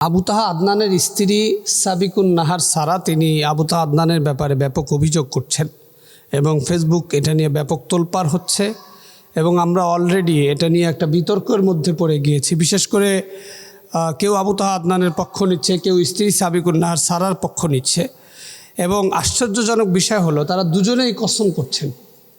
আবু তাহা আদনানের স্ত্রী সাবিকুন নাহার সারা তিনি আবু তাহা আদনানের ব্যাপারে ব্যাপক অভিযোগ করছেন এবং ফেসবুক এটা নিয়ে ব্যাপক তোলপাড় হচ্ছে এবং আমরা অলরেডি এটা নিয়ে একটা বিতর্কের মধ্যে পড়ে গিয়েছি। বিশেষ করে কেউ আবু তাহা আদনানের পক্ষ নিচ্ছে, কেউ স্ত্রী সাবিকুন নাহার সারার পক্ষ নিচ্ছে এবং আশ্চর্যজনক বিষয় হলো তারা দুজনেই কসম করছেন।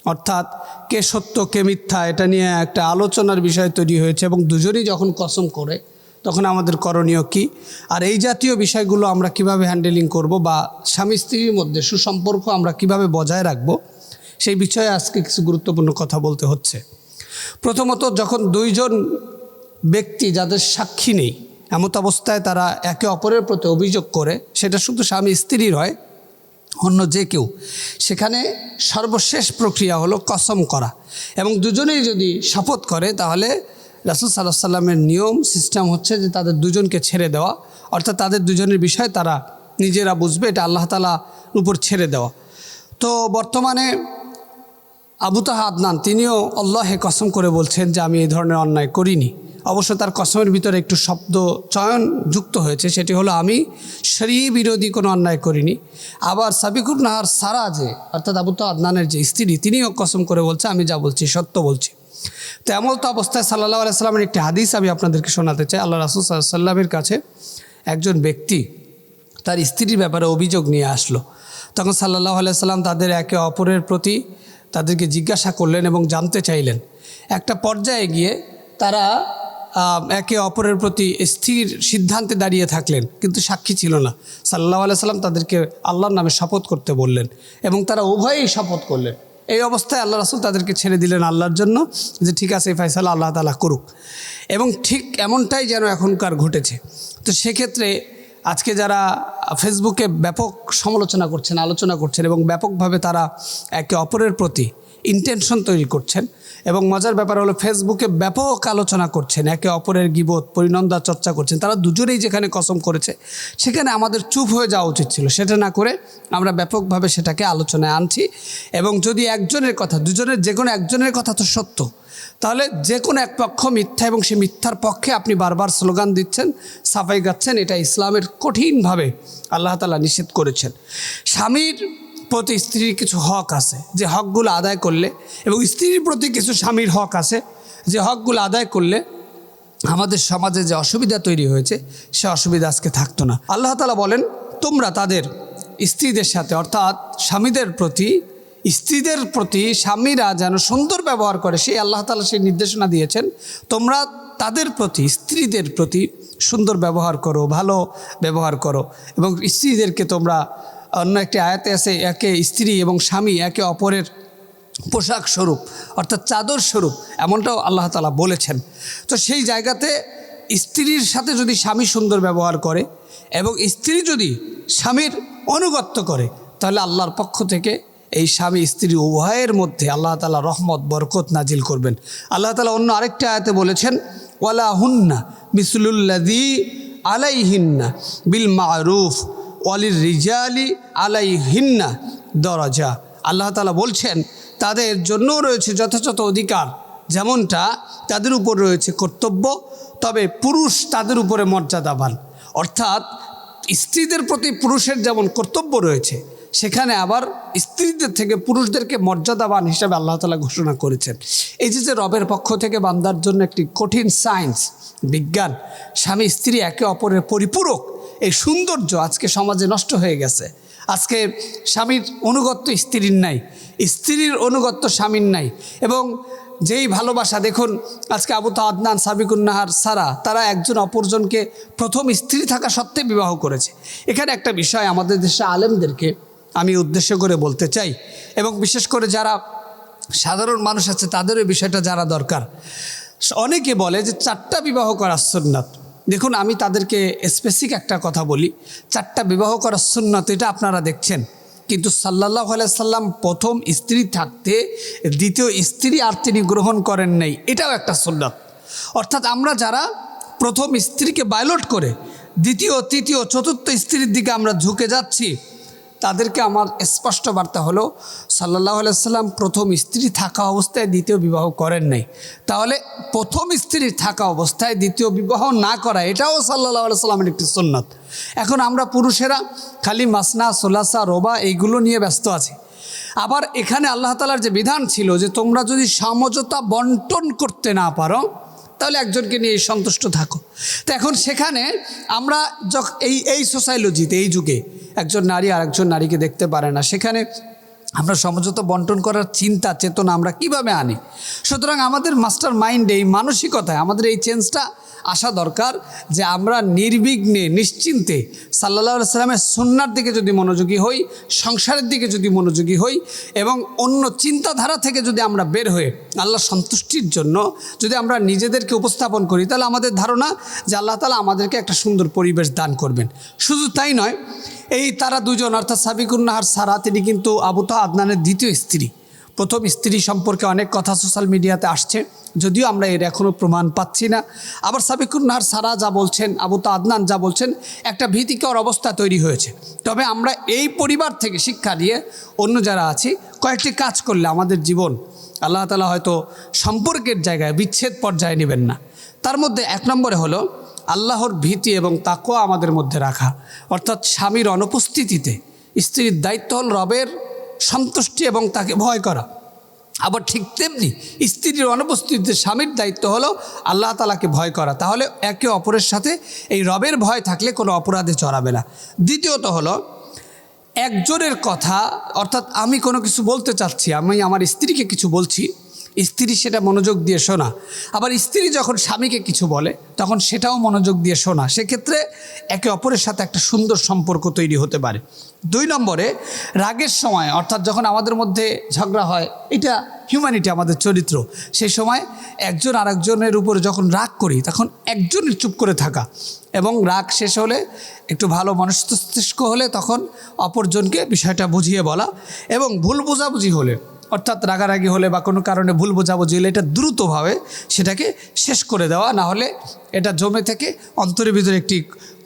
অর্থাৎ কে সত্য, কে মিথ্যা, এটা নিয়ে একটা আলোচনার বিষয় তৈরি হয়েছে এবং দুজনেই যখন কসম করে তখন আমাদের করণীয় কি? আর এই জাতীয় বিষয়গুলো আমরা কীভাবে হ্যান্ডেলিং করব বা স্বামী স্ত্রীর মধ্যে সুসম্পর্ক আমরা কীভাবে বজায় রাখব, সেই বিষয়ে আজকে কিছু গুরুত্বপূর্ণ কথা বলতে হচ্ছে। প্রথমত, যখন দুইজন ব্যক্তি যাদের সাক্ষী নেই, এমত অবস্থায় তারা একে অপরের প্রতি অভিযোগ করে, সেটা শুধু স্বামী স্ত্রীর হয়, অন্য যে কেউ, সেখানে সর্বশেষ প্রক্রিয়া হলো কসম করা। এবং দুজনেই যদি শপথ করে, তাহলে রাসুল সাল্লাহ সাল্লামের নিয়ম, সিস্টেম হচ্ছে যে তাদের দুজনকে ছেড়ে দেওয়া। অর্থাৎ তাদের দুজনের বিষয় তারা নিজেরা বুঝবে, এটা আল্লাহ তালার উপর ছেড়ে দেওয়া। তো বর্তমানে আবু তাহা আদনান, তিনিও আল্লাহে কসম করে বলছেন যে আমি এই ধরনের অন্যায় করিনি। অবশ্য তার কসমের ভিতরে একটু শব্দ চয়ন যুক্ত হয়েছে, সেটি হলো আমি শরী বিরোধী কোনো অন্যায় করিনি। আবার সাবিকুর নাহার সারা যে, অর্থাৎ আবু তাহা আদনানের যে স্ত্রী, তিনিও কসম করে বলছে, আমি যা বলছি সত্য বলছি। তো এমন তো অবস্থায় সাল্লাহ আলাইসাল্লামের একটি হাদিস আমি আপনাদেরকে শোনাতে চাই। আল্লাহ রাসুল সাল্লামের কাছে একজন ব্যক্তি তার স্ত্রীর ব্যাপারে অভিযোগ নিয়ে আসলো। তখন সাল্লাহ আলাইসাল্লাম তাদের একে অপরের প্রতি তাদেরকে জিজ্ঞাসা করলেন এবং জানতে চাইলেন। একটা পর্যায়ে গিয়ে তারা একে অপরের প্রতি স্থির সিদ্ধান্তে দাঁড়িয়ে থাকলেন, কিন্তু সাক্ষী ছিল না। সাল্লাহ আলাইসাল্লাম তাদেরকে আল্লাহর নামে শপথ করতে বললেন এবং তারা উভয়েই শপথ করলেন। এই অবস্থায় আল্লাহ রাসুল তাদেরকে ছেড়ে দিলেন আল্লাহর জন্য যে ঠিক আছে, এই ফয়সালা আল্লাহ তালা করুক। এবং ঠিক এমনটাই যেন এখনকার ঘটেছে। তো সেক্ষেত্রে আজকে যারা ফেসবুকে ব্যাপক সমালোচনা করছেন, আলোচনা করছেন এবং ব্যাপকভাবে তারা একে অপরের প্রতি ইন্টেনশন তৈরি করছেন এবং মজার ব্যাপার হলো ফেসবুকে ব্যাপক আলোচনা করছেন, একে অপরের গিবত, পরিনন্দা চর্চা করছেন। তারা দুজনেই যেখানে কসম করেছে, সেখানে আমাদের চুপ হয়ে যাওয়া উচিত ছিল। সেটা না করে আমরা ব্যাপকভাবে সেটাকে আলোচনায় আনছি এবং যদি একজনের কথা, দুজনের যে কোনো একজনের কথা তো সত্য, তাহলে যে কোনো এক পক্ষ মিথ্যা এবং সে মিথ্যার পক্ষে আপনি বারবার স্লোগান দিচ্ছেন, সাফাই গাচ্ছেন, এটা ইসলামের কঠিনভাবে আল্লাহ তালা নিষেধ করেছেন। স্বামীর প্রতি স্ত্রীর কিছু হক আছে। যে হকগুলো আদায় করলে এবং স্ত্রীর প্রতি কিছু স্বামীর হক আছে। যে হকগুলো আদায় করলে আমাদের সমাজে যে অসুবিধা তৈরি হয়েছে, সে অসুবিধা আজকে থাকতো না। আল্লাহ তালা বলেন, তোমরা তাদের স্ত্রীদের সাথে, অর্থাৎ স্বামীদের প্রতি, স্ত্রীদের প্রতি স্বামীরা যেন সুন্দর ব্যবহার করে, সেই আল্লাহ তালা সেই নির্দেশনা দিয়েছেন, তোমরা তাদের প্রতি, স্ত্রীদের প্রতি সুন্দর ব্যবহার করো, ভালো ব্যবহার করো এবং স্ত্রীদেরকে তোমরা অন্য একটি আয়াতে আছে, একে স্ত্রী এবং স্বামী একে অপরের পোশাক স্বরূপ, অর্থাৎ চাদর স্বরূপ, এমনটাও আল্লাহ তালা বলেছেন। তো সেই জায়গাতে স্ত্রীর সাথে যদি স্বামী সুন্দর ব্যবহার করে এবং স্ত্রী যদি স্বামীর অনুগত্য করে, তাহলে আল্লাহর পক্ষ থেকে এই স্বামী স্ত্রী উভয়ের মধ্যে আল্লাহ তালা রহমত, বরকত নাজিল করবেন। আল্লাহ তালা অন্য আরেকটি আয়াতে বলেছেন, ওয়ালা হুন্না মিসলুল্লাদি আলাইহিন্না বিল মারুফ। ওয়ালির রিজালি আলাইহিন্না দরজা। আল্লাহ তালা বলছেন, তাদের জন্যও রয়েছে যথাযথ অধিকার, যেমনটা তাদের উপর রয়েছে কর্তব্য, তবে পুরুষ তাদের উপরে মর্যাদাবান। অর্থাৎ স্ত্রীদের প্রতি পুরুষের যেমন কর্তব্য রয়েছে, সেখানে আবার স্ত্রীদের থেকে পুরুষদেরকে মর্যাদাবান হিসাবে আল্লাহ তালা ঘোষণা করেছেন। এই যে যে রবের পক্ষ থেকে বান্দার জন্য একটি কঠিন সায়েন্স বিজ্ঞান স্বামী স্ত্রী একে অপরের পরিপূরক এই সৌন্দর্য আজকে সমাজে নষ্ট হয়ে গেছে। আজকে স্বামীর অনুগত্য স্ত্রীর নাই, স্ত্রীর অনুগত্য স্বামীর নাই এবং যেই ভালোবাসা দেখুন, আজকে আবু তা আদনান সাবিকুন্নাহার সারা, তারা একজন অপরজনকে প্রথম স্ত্রী থাকা সত্ত্বে বিবাহ করেছে। এখানে একটা বিষয় আমাদের দেশে আলেমদেরকে আমি উদ্দেশ্য করে বলতে চাই এবং বিশেষ করে যারা সাধারণ মানুষ আছে, তাদেরও বিষয়টা জানা দরকার। অনেকে বলে যে চারটা বিবাহ করা সুন্নাত। দেখুন, আমি তাদেরকে স্পেসিক একটা কথা বলি। চারটা বিবাহ করার সুন্নত, এটা আপনারা দেখছেন। কিন্তু সাল্লাহ সাল্লাম প্রথম স্ত্রী থাকতে, দ্বিতীয় স্ত্রী আর তিনি গ্রহণ করেন নাই। এটাও একটা সুন্নত। অর্থাৎ আমরা যারা প্রথম স্ত্রীকে বায়োলট করে, দ্বিতীয়, তৃতীয়, চতুর্থ স্ত্রীর দিকে আমরা ঝুঁকে যাচ্ছি তাদেরকে আমার স্পষ্ট বার্তা হলো সাল্লাহ সাল্লাম প্রথম স্ত্রী থাকা অবস্থায় দ্বিতীয় বিবাহ করেন নাই। তাহলে প্রথম স্ত্রী থাকা অবস্থায় দ্বিতীয় বিবাহ না করা, এটাও সাল্লাহ সাল্লামের একটি সুন্নত। এখন আমরা পুরুষেরা খালি মাসনা, সোলাসা, রোবা এইগুলো নিয়ে ব্যস্ত আছি। আবার এখানে আল্লাহ তালার যে বিধান ছিল যে তোমরা যদি সমঝোতা বন্টন করতে না পারো, তাহলে একজনকে নিয়ে সন্তুষ্ট থাকো। তো এখন সেখানে আমরা যখন এই এই সোসাইলজিতে এই যুগে একজন নারী আর একজন নারীকে দেখতে পারে না। সেখানে আমরা সমঝোতা বন্টন করার চিন্তা, চেতনা আমরা কীভাবে আনি? সুতরাং আমাদের মাস্টার মাইন্ডে এই মানসিকতায়, আমাদের এই চেঞ্জটা আসা দরকার যে আমরা নির্বিঘ্নে, নিশ্চিন্তে সাল্লাহ সাল্লামের সন্ন্যার দিকে যদি মনোযোগী হই, সংসারের দিকে যদি মনোযোগী হই এবং অন্য চিন্তাধারা থেকে যদি আমরা বের হয়ে আল্লাহ সন্তুষ্টির জন্য যদি আমরা নিজেদেরকে উপস্থাপন করি, তাহলে আমাদের ধারণা যে আল্লাহ তালা আমাদেরকে একটা সুন্দর পরিবেশ দান করবেন। শুধু তাই নয় এই তারা দুজন, অর্থাৎ সাবিকুন্নাহার সারা, তিনি কিন্তু আবুতা আদনানের দ্বিতীয় স্ত্রী। প্রথম স্ত্রী সম্পর্কে অনেক কথা সোশ্যাল মিডিয়াতে আসছে, যদিও আমরা এর এখনও প্রমাণ পাচ্ছি না। আবার সাবিকুন্নাহার সারা যা বলছেন আবুতা আদনান যা বলছেন, একটা ভীতিকর অবস্থা তৈরি হয়েছে। তবে আমরা এই পরিবার থেকে শিক্ষা নিয়ে অন্য যারা আছি, কয়েকটি কাজ করলে আমাদের জীবন, আল্লাহ তালা হয়তো সম্পর্কের জায়গায় বিচ্ছেদ পর্যায়ে নেবেন না। তার মধ্যে এক নম্বরে হলো আল্লাহর ভীতি এবং তাকোয়া আমাদের মধ্যে রাখা। অর্থাৎ স্বামীর অনুপস্থিতিতে স্ত্রীর দায়িত্ব হল রবের সন্তুষ্টি এবং তাকে ভয় করা। আবার ঠিক তেমনি স্ত্রীর অনুপস্থিতিতে স্বামীর দায়িত্ব হলো আল্লাহ তালাকে ভয় করা। তাহলে একে অপরের সাথে এই রবের ভয় থাকলে কোনো অপরাধে চড়াবে না। দ্বিতীয়ত হলো একজনের কথা, অর্থাৎ আমি কোনো কিছু বলতে চাচ্ছি, আমি আমার স্ত্রীকে কিছু বলছি স্ত্রী সেটা মনোযোগ দিয়ে শোনা। আবার স্ত্রী যখন স্বামীকে কিছু বলে, তখন সেটাও মনোযোগ দিয়ে শোনা। সেক্ষেত্রে একে অপরের সাথে একটা সুন্দর সম্পর্ক তৈরি হতে পারে। দুই নম্বরে, রাগের সময়, অর্থাৎ যখন আমাদের মধ্যে ঝগড়া হয়, এটা হিউম্যানিটি আমাদের চরিত্র। সেই সময় একজন আরেকজনের উপরে যখন রাগ করি, তখন একজনের চুপ করে থাকা। এবং রাগ শেষ হলে, একটু ভালো মনস্তিষ্ক হলে তখন অপরজনকে বিষয়টা বুঝিয়ে বলা এবং ভুল বোঝাবুঝি হলে অর্থাৎ রাগারাগি হলে বা কোনো কারণে ভুল বোঝাবুঝি হলে এটা দ্রুতভাবে সেটাকে শেষ করে দেওয়া, না হলে এটা জমে থেকে অন্তরের ভিতরে একটি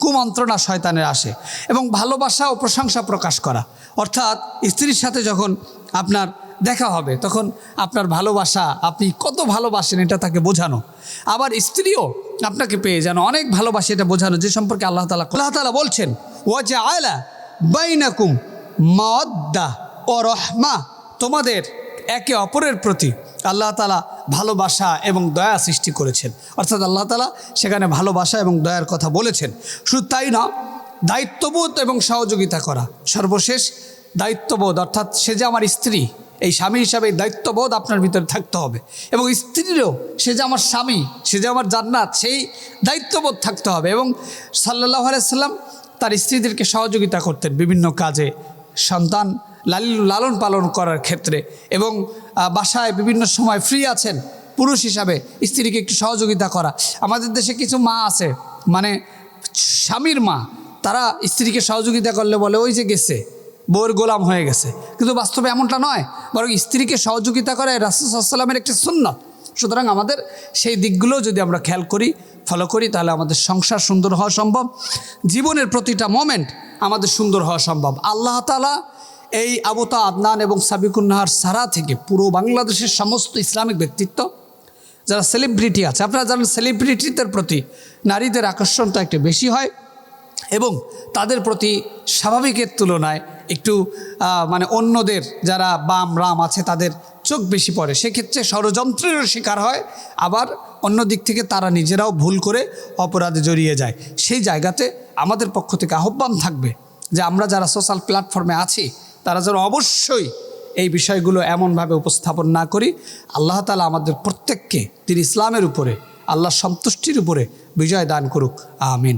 কুমন্ত্রণা শয়তানের আসে। এবং ভালোবাসা ও প্রশংসা প্রকাশ করা। অর্থাৎ স্ত্রীর সাথে যখন আপনার দেখা হবে, তখন আপনার ভালোবাসা, আপনি কত ভালোবাসেন এটা তাকে বোঝানো। আবার স্ত্রীও আপনাকে পেয়ে যেন অনেক ভালোবাসে এটা বোঝানো, যে সম্পর্কে আল্লাহ তালা আল্লাহ তালা বলছেন ওয়াজা আয়লা বাইনাকুম মদ্দা ও রহমা। তোমাদের একে অপরের প্রতি আল্লাহ তালা ভালোবাসা এবং দয়া সৃষ্টি করেছেন। অর্থাৎ আল্লাহ তালা সেখানে ভালোবাসা এবং দয়ার কথা বলেছেন। শুধু তাই না, দায়িত্ববোধ এবং সহযোগিতা করা সর্বশেষ দায়িত্ববোধ, অর্থাৎ সে যে আমার স্ত্রী, এই স্বামী হিসাবে দায়িত্ববোধ আপনার ভিতরে থাকতে হবে। এবং স্ত্রীরও সে যে আমার স্বামী, সে যে আমার জান্নাত, সেই দায়িত্ববোধ থাকতে হবে। এবং সাল্লাহ আলাইসাল্লাম তার স্ত্রীদেরকে সহযোগিতা করতেন বিভিন্ন কাজে। সন্তান লালন পালন করার ক্ষেত্রে। এবং বাসায় বিভিন্ন সময় ফ্রি আছেন পুরুষ হিসাবে, স্ত্রীকে একটু সহযোগিতা করা। আমাদের দেশে কিছু মা আছে মানে স্বামীর মা, তারা স্ত্রীকে সহযোগিতা করলে বলে, ওই যে গেছে, বউয়ের গোলাম হয়ে গেছে। কিন্তু বাস্তবে এমনটা নয়, বরং স্ত্রীকে সহযোগিতা করা রাসুসাল্লামের একটি সুন্নত। সুতরাং আমাদের সেই দিকগুলো যদি আমরা খেয়াল করি, ফলো করি, তাহলে আমাদের সংসার সুন্দর হওয়া সম্ভব। জীবনের প্রতিটা মোমেন্ট আমাদের সুন্দর হওয়া সম্ভব। আল্লাহ তালা এই আবতা আদনান এবং সাবিকুন্নাহার সারা থেকে পুরো বাংলাদেশের সমস্ত ইসলামিক ব্যক্তিত্ব, যারা সেলিব্রিটি আছে, আপনারা জানেন সেলিব্রিটিদের প্রতি নারীদের আকর্ষণটা একটু বেশি হয় এবং তাদের প্রতি স্বাভাবিকের তুলনায় একটু মানে অন্যদের যারা বাম রাম আছে তাদের চোখ বেশি পড়ে। সেক্ষেত্রে ষড়যন্ত্রেরও শিকার হয়, আবার অন্য দিক থেকে তারা নিজেরাও ভুল করে অপরাধে জড়িয়ে যায়। সেই জায়গাতে আমাদের পক্ষ থেকে আহ্বান থাকবে যে আমরা যারা সোশ্যাল প্ল্যাটফর্মে আছি তারা যেন অবশ্যই এই বিষয়গুলো এমনভাবে উপস্থাপন না করি। আল্লাহ তালা আমাদের প্রত্যেককে তিনি ইসলামের উপরে আল্লাহ সন্তুষ্টির উপরে বিজয় দান করুক। আমিন।